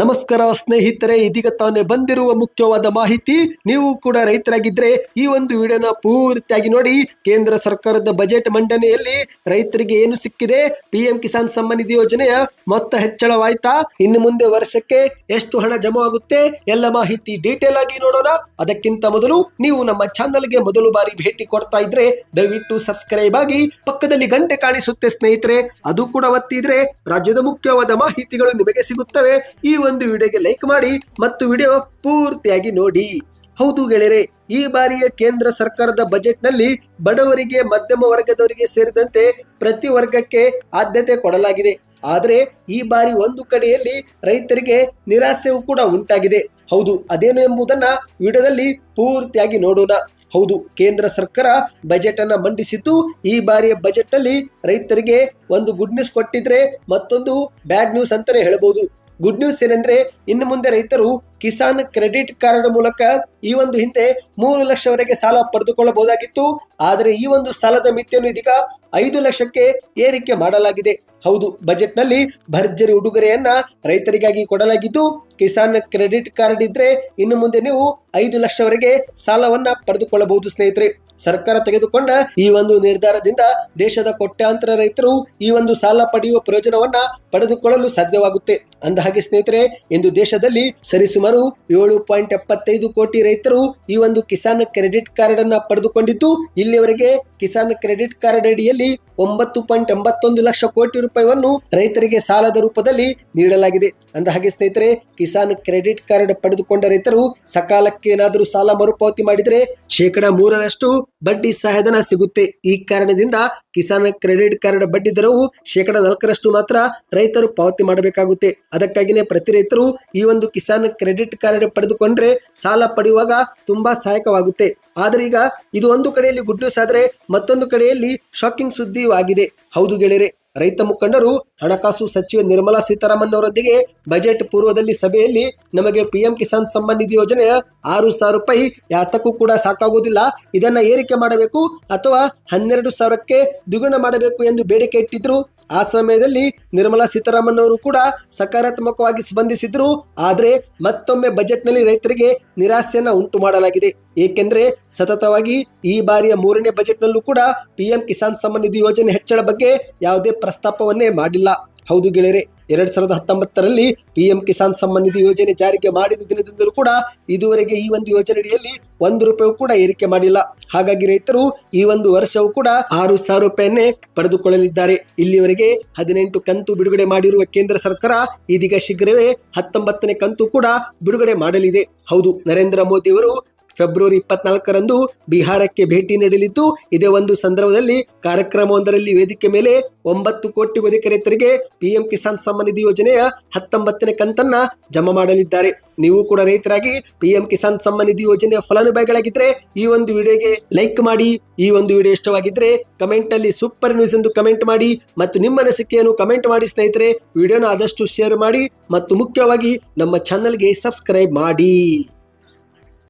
ನಮಸ್ಕಾರ ಸ್ನೇಹಿತರೆ, ಇದೀಗ ತಾನೇ ಬಂದಿರುವ ಮುಖ್ಯವಾದ ಮಾಹಿತಿ, ನೀವು ಕೂಡ ರೈತರಾಗಿದ್ರೆ ಈ ಒಂದು ವಿಡಿಯೋನ ಪೂರ್ತಿಯಾಗಿ ನೋಡಿ. ಕೇಂದ್ರ ಸರ್ಕಾರದ ಬಜೆಟ್ ಮಂಡನೆಯಲ್ಲಿ ರೈತರಿಗೆ ಏನು ಸಿಕ್ಕಿದೆ? ಪಿಎಂ ಕಿಸಾನ್ ಸಮ್ಮಾನ್ ನಿಧಿ ಯೋಜನೆಯ ಮೊತ್ತ ಹೆಚ್ಚಳವಾಯ್ತಾ? ಇನ್ನು ಮುಂದೆ ವರ್ಷಕ್ಕೆ ಎಷ್ಟು ಹಣ ಜಮಾ ಆಗುತ್ತೆ? ಎಲ್ಲ ಮಾಹಿತಿ ಡೀಟೇಲ್ ಆಗಿ ನೋಡೋಣ. ಅದಕ್ಕಿಂತ ಮೊದಲು ನೀವು ನಮ್ಮ ಚಾನಲ್ಗೆ ಮೊದಲು ಬಾರಿ ಭೇಟಿ ಕೊಡ್ತಾ ಇದ್ರೆ ದಯವಿಟ್ಟು ಸಬ್ಸ್ಕ್ರೈಬ್ ಆಗಿ ಪಕ್ಕದಲ್ಲಿ ಗಂಟೆ ಕಾಣಿಸುತ್ತೆ ಸ್ನೇಹಿತರೆ. ಅದು ಕೂಡ ಒತ್ತಿದ್ರೆ ರಾಜ್ಯದ ಮುಖ್ಯವಾದ ಮಾಹಿತಿಗಳು ನಿಮಗೆ ಸಿಗುತ್ತವೆ. ಈ ಒಂದು ವಿಡಿಯೋಗೆ ಲೈಕ್ ಮಾಡಿ ಮತ್ತು ವಿಡಿಯೋ ಪೂರ್ತಿಯಾಗಿ ನೋಡಿ. ಹೌದು ಗೆಳೆಯರೆ, ಈ ಬಾರಿಯ ಕೇಂದ್ರ ಸರ್ಕಾರದ ಬಜೆಟ್ನಲ್ಲಿ ಬಡವರಿಗೆ, ಮಧ್ಯಮ ವರ್ಗದವರಿಗೆ ಸೇರಿದಂತೆ ಪ್ರತಿ ವರ್ಗಕ್ಕೆ ಆದ್ಯತೆ ಕೊಡಲಾಗಿದೆ. ಆದರೆ ಈ ಬಾರಿ ಒಂದು ಕಡೆಯಲ್ಲಿ ರೈತರಿಗೆ ನಿರಾಸೆಯೂ ಕೂಡ ಉಂಟಾಗಿದೆ. ಹೌದು, ಅದೇನು ಎಂಬುದನ್ನ ವಿಡಿಯೋದಲ್ಲಿ ಪೂರ್ತಿಯಾಗಿ ನೋಡೋಣ. ಹೌದು, ಕೇಂದ್ರ ಸರ್ಕಾರ ಬಜೆಟ್ ಅನ್ನ ಮಂಡಿಸಿದ್ದು ಈ ಬಾರಿಯ ಬಜೆಟ್ನಲ್ಲಿ ರೈತರಿಗೆ ಒಂದು ಗುಡ್ ನ್ಯೂಸ್ ಕೊಟ್ಟಿದ್ರೆ ಮತ್ತೊಂದು ಬ್ಯಾಡ್ ನ್ಯೂಸ್ ಅಂತಾನೆ ಹೇಳ್ಬೋದು. ಗುಡ್ ನ್ಯೂಸ್ ಏನಂದ್ರೆ ಇನ್ನು ಮುಂದೆ ರೈತರು ಕಿಸಾನ್ ಕ್ರೆಡಿಟ್ ಕಾರ್ಡ್ ಮೂಲಕ ಈ ಒಂದು ಹಿಂದೆ ಮೂರು ಲಕ್ಷವರೆಗೆ ಸಾಲ ಪಡೆದುಕೊಳ್ಳಬಹುದಾಗಿತ್ತು. ಆದರೆ ಈ ಒಂದು ಸಾಲದ ಮಿತಿಯನ್ನು ಇದೀಗ ಐದು ಲಕ್ಷಕ್ಕೆ ಏರಿಕೆ ಮಾಡಲಾಗಿದೆ. ಹೌದು ಬಜೆಟ್ನಲ್ಲಿ ಭರ್ಜರಿ ಉಡುಗೊರೆಯನ್ನ ರೈತರಿಗಾಗಿ ಕೊಡಲಾಗಿದ್ದು, ಕಿಸಾನ್ ಕ್ರೆಡಿಟ್ ಕಾರ್ಡ್ ಇದ್ರೆ ಇನ್ನು ಮುಂದೆ ನೀವು ಐದು ಲಕ್ಷವರೆಗೆ ಸಾಲವನ್ನ ಪಡೆದುಕೊಳ್ಳಬಹುದು ಸ್ನೇಹಿತರೆ. ಸರ್ಕಾರ ತೆಗೆದುಕೊಂಡ ಈ ಒಂದು ನಿರ್ಧಾರದಿಂದ ದೇಶದ ಕೋಟ್ಯಾಂತರ ರೈತರು ಈ ಒಂದು ಸಾಲ ಪಡೆಯುವ ಪ್ರಯೋಜನವನ್ನ ಪಡೆದುಕೊಳ್ಳಲು ಸಾಧ್ಯವಾಗುತ್ತೆ. ಅಂದ ಹಾಗೆ ಸ್ನೇಹಿತರೆ, ಇಂದು ದೇಶದಲ್ಲಿ ಸರಿಸುಮಾರು ಏಳು ಪಾಯಿಂಟ್ ಎಪ್ಪತ್ತೈದು ಕೋಟಿ ರೈತರು ಈ ಒಂದು ಕಿಸಾನ್ ಕ್ರೆಡಿಟ್ ಕಾರ್ಡ್ ಅನ್ನ ಪಡೆದುಕೊಂಡಿದ್ದು ಇಲ್ಲಿಯವರೆಗೆ ಕಿಸಾನ್ ಕ್ರೆಡಿಟ್ ಕಾರ್ಡ್ ಅಡಿಯಲ್ಲಿ ಒಂಬತ್ತು ಪಾಯಿಂಟ್ ಎಂಬತ್ತೊಂದು ಲಕ್ಷ ಕೋಟಿ ರೂಪಾಯಿವನ್ನು ರೈತರಿಗೆ ಸಾಲದ ರೂಪದಲ್ಲಿ ನೀಡಲಾಗಿದೆ. ಅಂದ ಹಾಗೆ ಸ್ನೇಹಿತರೆ, ಕಿಸಾನ್ ಕ್ರೆಡಿಟ್ ಕಾರ್ಡ್ ಪಡೆದುಕೊಂಡ ರೈತರು ಸಕಾಲಕ್ಕೆ ಏನಾದರೂ ಸಾಲ ಮರುಪಾವತಿ ಮಾಡಿದರೆ ಶೇಕಡಾ ಮೂರರಷ್ಟು ಬಡ್ಡಿ ಸಹಾಯಧನ ಸಿಗುತ್ತೆ. ಈ ಕಾರಣದಿಂದ ಕಿಸಾನ್ ಕ್ರೆಡಿಟ್ ಕಾರ್ಡ್ ಬಡ್ಡಿ ದರವು ಶೇಕಡಾ ನಾಲ್ಕರಷ್ಟು ಮಾತ್ರ ರೈತರು ಪಾವತಿ ಮಾಡಬೇಕಾಗುತ್ತೆ. ಅದಕ್ಕಾಗಿನೇ ಪ್ರತಿ ರೈತರು ಈ ಒಂದು ಕಿಸಾನ್ ಕ್ರೆಡಿಟ್ ಕಾರ್ಡ್ ಪಡೆದುಕೊಂಡ್ರೆ ಸಾಲ ಪಡೆಯುವಾಗ ತುಂಬಾ ಸಹಾಯಕವಾಗುತ್ತೆ. ಆದ್ರೆ ಈಗ ಇದು ಒಂದು ಕಡೆಯಲ್ಲಿ ಗುಡ್ ನ್ಯೂಸ್ ಆದರೆ ಮತ್ತೊಂದು ಕಡೆಯಲ್ಲಿ ಶಾಕಿಂಗ್ ಸುದ್ದಿಯೂ ಹೌದು ಗೆಳೆಯರೆ, ರೈತ ಮುಖಂಡರು ಹಣಕಾಸು ಸಚಿವೆ ನಿರ್ಮಲಾ ಸೀತಾರಾಮನ್ ಅವರೊಂದಿಗೆ ಬಜೆಟ್ ಪೂರ್ವದಲ್ಲಿ ಸಭೆಯಲ್ಲಿ ನಮಗೆ ಪಿಎಂ ಕಿಸಾನ್ ಸಮ್ಮಾನ್ ನಿಧಿ ಯೋಜನೆ ಆರು ಸಾವಿರ ರೂಪಾಯಿ ಯಾತಕ್ಕೂ ಕೂಡ ಸಾಕಾಗುವುದಿಲ್ಲ ಇದನ್ನ ಏರಿಕೆ ಮಾಡಬೇಕು ಅಥವಾ ಹನ್ನೆರಡು ಸಾವಿರಕ್ಕೆ ದ್ವಿಗುಣ ಮಾಡಬೇಕು ಎಂದು ಬೇಡಿಕೆ ಇಟ್ಟಿದ್ರು ಆ ಸಮಯದಲ್ಲಿ ನಿರ್ಮಲಾ ಸೀತಾರಾಮನ್ ಅವರು ಕೂಡ ಸಕಾರಾತ್ಮಕವಾಗಿ ಸ್ಪಂದಿಸಿದ್ರು. ಆದರೆ ಮತ್ತೊಮ್ಮೆ ಬಜೆಟ್ನಲ್ಲಿ ರೈತರಿಗೆ ನಿರಾಸೆಯನ್ನ ಉಂಟು ಮಾಡಲಾಗಿದೆ. ಏಕೆಂದರೆ ಸತತವಾಗಿ ಈ ಬಾರಿಯ ಮೂರನೇ ಬಜೆಟ್ನಲ್ಲೂ ಕೂಡ ಪಿಎಂ ಕಿಸಾನ್ ಸಮ್ಮಾನ್ ನಿಧಿ ಯೋಜನೆ ಹೆಚ್ಚಳ ಬಗ್ಗೆ ಯಾವುದೇ ಪ್ರಸ್ತಾಪವನ್ನೇ ಮಾಡಿಲ್ಲ. ಹೌದು ಗೆಳೆಯರೆ, ಎರಡ್ ಸಾವಿರದ ಹತ್ತೊಂಬತ್ತರಲ್ಲಿ ಪಿಎಂ ಕಿಸಾನ್ ಸಮ್ಮಾನ್ ನಿಧಿ ಯೋಜನೆ ಜಾರಿಗೆ ಮಾಡಿದ ದಿನದಿಂದಲೂ ಕೂಡ ಇದುವರೆಗೆ ಈ ಒಂದು ಯೋಜನೆಯಡಿಯಲ್ಲಿ ಒಂದು ರೂಪಾಯಿ ಕೂಡ ಏರಿಕೆ ಮಾಡಿಲ್ಲ. ಹಾಗಾಗಿ ರೈತರು ಈ ಒಂದು ವರ್ಷವೂ ಕೂಡ ಆರು ಸಾವಿರ ರೂಪಾಯಿಯನ್ನೇ ಪಡೆದುಕೊಳ್ಳಲಿದ್ದಾರೆ. ಇಲ್ಲಿವರೆಗೆ ಹದಿನೆಂಟು ಕಂತು ಬಿಡುಗಡೆ ಮಾಡಿರುವ ಕೇಂದ್ರ ಸರ್ಕಾರ ಇದೀಗ ಶೀಘ್ರವೇ ಹತ್ತೊಂಬತ್ತನೇ ಕಂತು ಕೂಡ ಬಿಡುಗಡೆ ಮಾಡಲಿದೆ. ಹೌದು, ನರೇಂದ್ರ ಮೋದಿ ಅವರು ಫೆಬ್ರವರಿ ಇಪ್ಪತ್ನಾಲ್ಕರಂದು ಬಿಹಾರಕ್ಕೆ ಭೇಟಿ ನೀಡಲಿದ್ದು, ಇದೇ ಒಂದು ಸಂದರ್ಭದಲ್ಲಿ ಕಾರ್ಯಕ್ರಮವೊಂದರಲ್ಲಿ ವೇದಿಕೆ ಮೇಲೆ ಒಂಬತ್ತು ಕೋಟಿ ಅಧಿಕ ರೈತರಿಗೆ ಪಿಎಂ ಕಿಸಾನ್ ಸಮ್ಮಾನ್ ನಿಧಿ ಯೋಜನೆಯ ಹತ್ತೊಂಬತ್ತನೇ ಕಂತನ್ನ ಜಮಾ ಮಾಡಲಿದ್ದಾರೆ. ನೀವು ಕೂಡ ರೈತರಾಗಿ ಪಿಎಂ ಕಿಸಾನ್ ಸಮ್ಮಾನ್ ನಿಧಿ ಯೋಜನೆಯ ಫಲಾನುಭವಿಗಳಾಗಿದ್ರೆ ಈ ಒಂದು ವಿಡಿಯೋಗೆ ಲೈಕ್ ಮಾಡಿ, ಈ ಒಂದು ವಿಡಿಯೋ ಇಷ್ಟವಾಗಿದ್ರೆ ಕಮೆಂಟ್ ಅಲ್ಲಿ ಸೂಪರ್ ನ್ಯೂಸ್ ಎಂದು ಕಮೆಂಟ್ ಮಾಡಿ ಮತ್ತು ನಿಮ್ಮ ಅನಿಸಿಕೆಯನ್ನು ಕಮೆಂಟ್ ಮಾಡಿ ಸ್ನೇಹಿತರೆ, ವಿಡಿಯೋನ ಆದಷ್ಟು ಶೇರ್ ಮಾಡಿ ಮತ್ತು ಮುಖ್ಯವಾಗಿ ನಮ್ಮ ಚಾನಲ್ಗೆ ಸಬ್ಸ್ಕ್ರೈಬ್ ಮಾಡಿ.